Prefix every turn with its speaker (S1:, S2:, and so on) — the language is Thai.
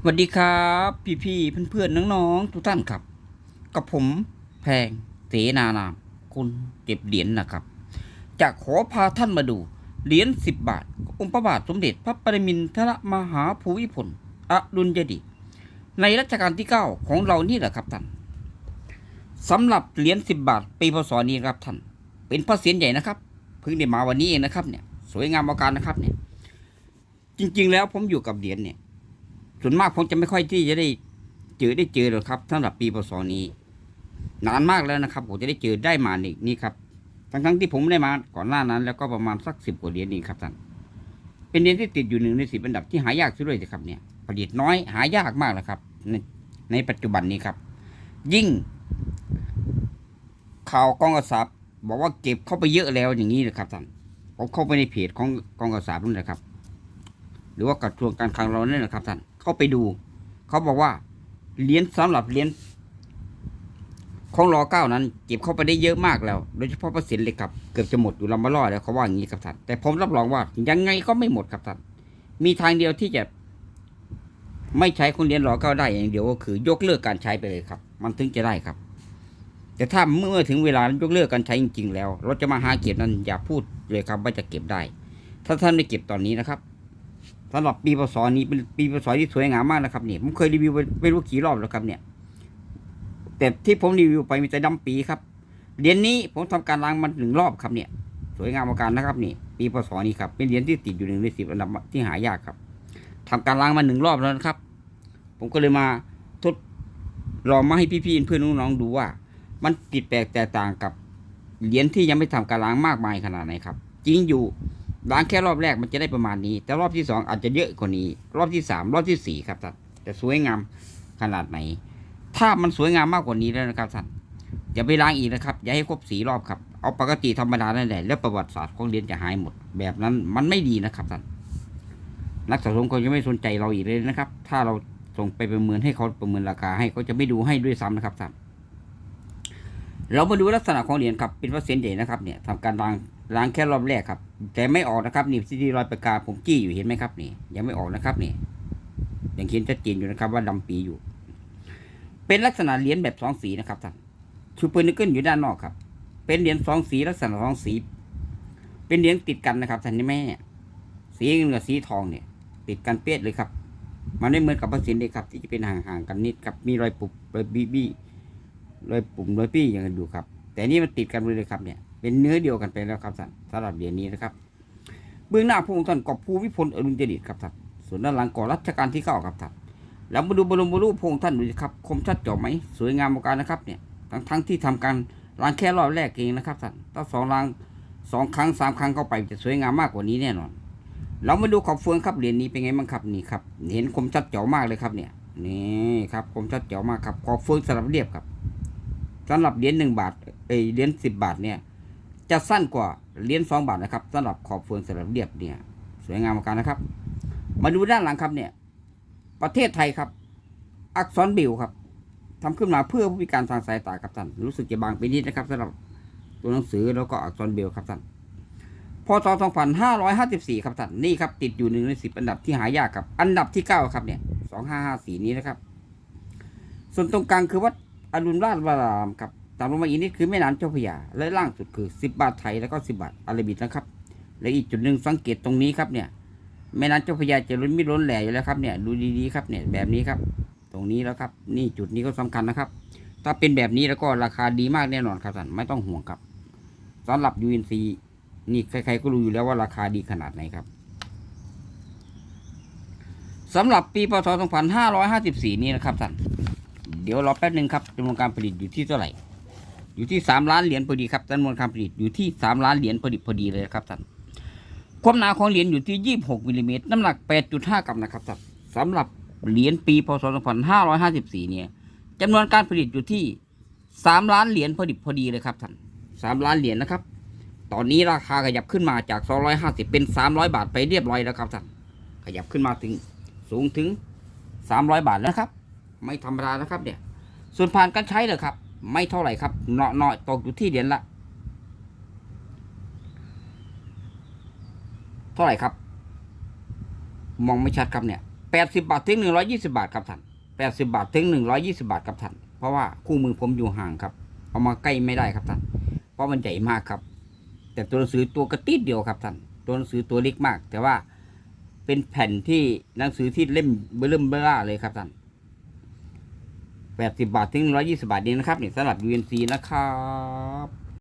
S1: สวัสดีครับ พี่พี่ๆเพื่อนๆน้องๆทุกท่านครับ กับผมแพงเสนานามคุณเก็บเหรียญนะครับ จะขอพาท่านมาดูเหรียญสิบบาท องค์พระบาทสมเด็จพระปรมินทรมหาภูมิพลอดุลยเดชในรัชกาลที่เก้าของเรานี่แหละครับท่านสำหรับเหรียญสิบบาทปีพศนี้ครับท่าน เป็นพระเศียรใหญ่นะครับเพิ่งได้มาวันนี้เองนะครับเนี่ยสวยงามอาการนะครับเนี่ยจริงๆแล้วผมอยู่กับเหรียญเนี่ย ส่วนมากผมจะไม่ค่อยที่จะได้เจอได้เจอหรอกครับสำหรับปีพศนี้ นานมากแล้วนะครับ ผมจะได้เจอได้มานี่นี่ครับ ทั้งๆที่ผมได้มาก่อนหน้านั้น แล้วก็ประมาณสักสิบกว่าเหรียญนี่ครับท่านเป็นเหรียญที่ติดอยู่หนึ่งในสิบอันดับที่หายากซะด้วยสิครับเนี่ยผลิตน้อยหายากมากแล้วครับ ในในปัจจุบันนี้ครับ ยิ่ง ข่าวกองกระสับบอกว่าเก็บเข้าไปเยอะแล้วอย่างนี้นะครับท่านผมเข้าไปในเพจของกองกระสับนั่นแหละครับ หรือว่ากระทรวงการคลังเราเนี่ยนะครับท่าน เข้าไปดู เขาบอกว่าเหรียญสำหรับเหรียญของรอเก้านั้นเก็บเข้าไปได้เยอะมากแล้ว โดยเฉพาะเปอร์เซ็นต์เลยครับ เกือบจะหมดอยู่ลำบะล่อแล้วเขาว่าอย่างนี้ครับท่านแต่ผมรับรองว่ายังไงก็ไม่หมดครับท่านมีทางเดียวที่จะ ไม่ใช้คนเรียญรอเก้าได้อย่างเดียวก็คือยกเลิกการใช้ไปเลยครับ มันถึงจะได้ครับ แต่ถ้าเมื่อถึงเวลายกเลิกการใช้จริง ๆ แล้ว เราจะมาหาเก็บนั้นอย่าพูดเลยครับว่าจะเก็บได้ ถ้าท่านไม่เก็บตอนนี้นะครับ สำหรับปีพศนี้เป็นปีพศที่สวยงามมากนะครับเนี่ยผมเคยรีวิวไปไม่รู้กี่รอบแล้วครับเนี่ย แต่ที่ผมรีวิวไปมีแต่ดำปีครับเหรียญนี้ผมทำการล้างมันหนึ่งรอบครับเนี่ย สวยงามอาการนะครับนี่ปีพศนี้ครับเป็นเหรียญที่ติดอยู่หนึ่งในสิบอันดับที่หายากครับทำการล้างมาหนึ่งรอบแล้วนะครับ ผมก็เลยมาทดลองมาให้พี่ๆเพื่อนน้องๆดูว่า มันติดแปลกแตกต่างกับเหรียญที่ยังไม่ทำการล้างมากมายขนาดไหนครับ จริงอยู่ ล้างแค่รอบแรกมันจะได้ประมาณนี้ แต่รอบที่สองอาจจะเยอะกว่านี้ รอบที่สามรอบที่สี่ครับท่านจะสวยงามขนาดไหน ถ้ามันสวยงามมากกว่านี้แล้วนะครับท่านอย่าไปล้างอีกนะครับ อย่าให้ครบสีรอบครับ เอาปกติธรรมดานั่นแหละแล้วประวัติศาสตร์ของเหรียญจะหายหมด แบบนั้นมันไม่ดีนะครับท่านนักสะสมเขาจะไม่สนใจเราอีกเลยนะครับ ถ้าเราส่งไปประเมินให้เขาประเมินราคาให้เขาจะไม่ดูให้ด้วยซ้ำนะครับท่านเรามาดูลักษณะของเหรียญครับเป็นว่าเส้นใหญ่นะครับเนี่ยทำการล้าง ล้างแค่รอบแรกครับ แต่ไม่ออกนะครับนี่ที่รอยประกาผมจี้อยู่เห็นไหมครับนี่ยังไม่ออกนะครับนี่ยังเขียนชัดเจนอยู่นะครับว่าดำปีอยู่ เป็นลักษณะเหรียญแบบสองสีนะครับท่านชูเปอร์นิเกิลอยู่ด้านนอกครับ เป็นเหรียญสองสีลักษณะสองสี เป็นเหรียญติดกันนะครับท่านนี่ไหมเนี่ยสีเงินกับสีทองเนี่ย ติดกันเปี้ยเลยครับ มันไม่เหมือนกับพระสินเลยครับ ที่จะเป็นห่างๆกันนิดครับมีรอยปุบรอยบีบี้รอยปุ่มรอยปี้อย่างกันอยู่ครับ แต่นี่มันติดกันเลยครับเนี่ย เป็นเนื้อเดียวกันไปแล้วครับท่านสำหรับเหรียญนี้นะครับ เบื้องหน้าพระองค์ท่านกอบภูวิพลอรุณเจดิตครับท่านส่วนด้านหลังก่อรัชกาลที่เก้าครับท่านแล้วมาดูบรมรูปพระองค์ท่านดูสิครับ คมชัดเจาะไหมสวยงามประการนะครับเนี่ยทั้งทั้งที่ทำการล้างแค่รอบแรกเองนะครับท่านถ้าสองล้างสองครั้งสามครั้งเข้าไปจะสวยงามมากกว่านี้แน่นอน เรามาดูขอบเฟืองครับเหรียญนี้เป็นไงบ้างครับนี่ครับ เห็นคมชัดเจ๋อมากเลยครับเนี่ยนี่ครับคมชัดเจ๋อมากครับขอบเฟืองสลับเรียบครับสำหรับเหรียญหนึ่งบาทเอเหรียญสิบบาทเนี่ย จะสั้นกว่าเหรียญสองบาทนะครับสำหรับขอบเฟืองสลับเรียบเนี่ยสวยงามมือนกันนะครับ มาดูด้านหลังครับเนี่ย ประเทศไทยครับ อักษรบิวครับทำขึ้นมาเพื่อผู้พิการทางสายตาครับท่านรู้สึกจะบางไปนิดนะครับสำหรับตัวหนังสือแล้วก็อักษรบิวครับท่านพศ2554 ครับท่านนี่ครับติดอยู่หนึ่งในสิบอันดับที่หายากครับ อันดับที่เก้าครับเนี่ย2554 นี้นะครับ ส่วนตรงกลางคือวัดอรุณราชวรารามครับ ตามลงมาอีกนิดคือแม่น้ำเจ้าพระยาและล่างสุดคือ 10 บาทไทยแล้วก็10 บาทอาราบิกนะครับ และอีกจุดหนึ่งสังเกตตรงนี้ครับเนี่ยแม่น้ำเจ้าพระยาจะล้นไม่ล้นแหล่อยู่แล้วครับเนี่ยดูดีๆครับเนี่ยแบบนี้ครับ ตรงนี้แล้วครับ นี่จุดนี้ก็สำคัญนะครับ ถ้าเป็นแบบนี้แล้วก็ราคาดีมากแน่นอนครับท่านไม่ต้องห่วงครับสำหรับ UNC นี่ใครๆก็รู้อยู่แล้วว่าราคาดีขนาดไหนครับสำหรับปีพศ2554 นี้นะครับท่านเดี๋ยวรอแป๊บหนึ่งครับจำนวนการผลิตอยู่ที่เท่าไหร่ อยู่ที่สามล้านเหรียญพอดีครับจำนวนการผลิตอยู่ที่สามล้านเหรียญพอดีพอดีเลยครับท่านความหนาของเหรียญอยู่ที่ยี่บหกมิลลิเมตรน้ำหนักแปดจุดห้ากรัมนะครับท่านสำหรับเหรียญปีพศสองพันห้าร้อยห้าสิบสี่เนี่ยจำนวนการผลิตอยู่ที่สามล้านเหรียญพอดีพอดีเลยครับท่านสามล้านเหรียญนะครับ ตอนนี้ราคาขยับขึ้นมาจากสองร้อยห้าสิบเป็นสามร้อยบาทไปเรียบร้อยแล้วครับท่านขยับขึ้นมาถึงสูงถึงสามร้อยบาทแล้วครับ ไม่ธรรมดานะครับเนี่ยส่วนผ่านการใช้เหรอครับ ไม่เท่าไหร่ครับเนาะเนาะตกอยู่ที่เหรียญละ เท่าไหร่ครับ มองไม่ชัดครับเนี่ยแปดสิบาทถึงหนึ่งร้อยี่สิบาทครับท่านแปดสิบาทถึงหนึ่งร้อยี่สิบาทครับท่านเพราะว่าคู่มือผมอยู่ห่างครับ เอามาใกล้ไม่ได้ครับท่านเพราะมันใหญ่มากครับ แต่ตัวหนังสือตัวกระติดเดียวครับท่านตัวหนังสือตัวเล็กมาก แต่ว่าเป็นแผ่นที่หนังสือที่เล่มเบิ่มเบ้อเลยครับท่าน แปดสิบาท ถึงร้อยี่สิบาทนี้นะครับนี่สำหรับ UNC นะครับ